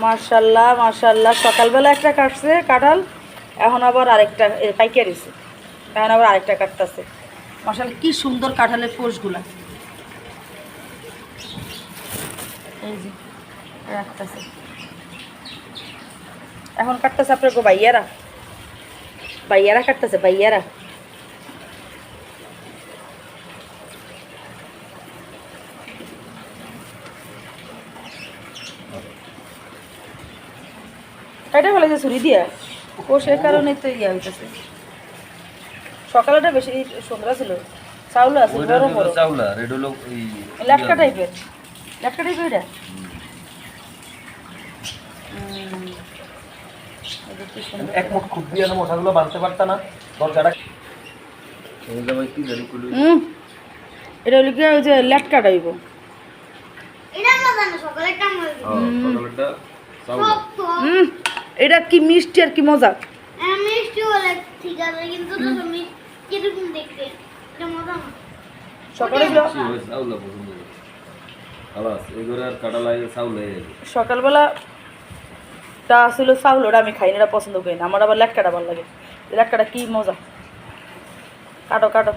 মার্শাল্লাহ মার্শাল্লাহ সকালবেলা একটা কাটছে কাঁঠাল এখন আবার আরেকটা এ, পাইকারিছে এখন আবার আরেকটা কাটতেছে। মার্শাল্লাহ কি সুন্দর কাঁঠালের রাখতেছে। এখন কাটতেছে আপনার গো ভাইয়ারা। ভাইয়ারা কাটতেছে ভাইয়ারা। এটা ফেলেছে ছুরি দিয়া। ও সে কারণে তো ইয়া হইতেছে। সকালেটা বেশি সুন্দর ছিল চাউল আছে বড় বড় চাউলা আর এটা হলো ওই লেটকা টাইপের লেটকা টাইপের এটা? হুম। এটা কি সুন্দর। এক মুঠ খুব দিয়ে মশাগুলো বাঁধতে পারতা না দরজাটা। এটা হলো কি ওই যে লেটকা টাইপ এটা মজা না এটা কি মিষ্টি আর কি মজা? হ্যাঁ, মিষ্টি হলে ঠিক আছে কিন্তু তো তুমি দেখতে? এটা মজা সকালে ছিল- সকালবেলা টা চাউল ওটা আমি খাই না এটা পছন্দ করি না। আমার আবার লেটকাটা ভালো লাগে। লেটকাটা কি মজা। কাটো কাটো।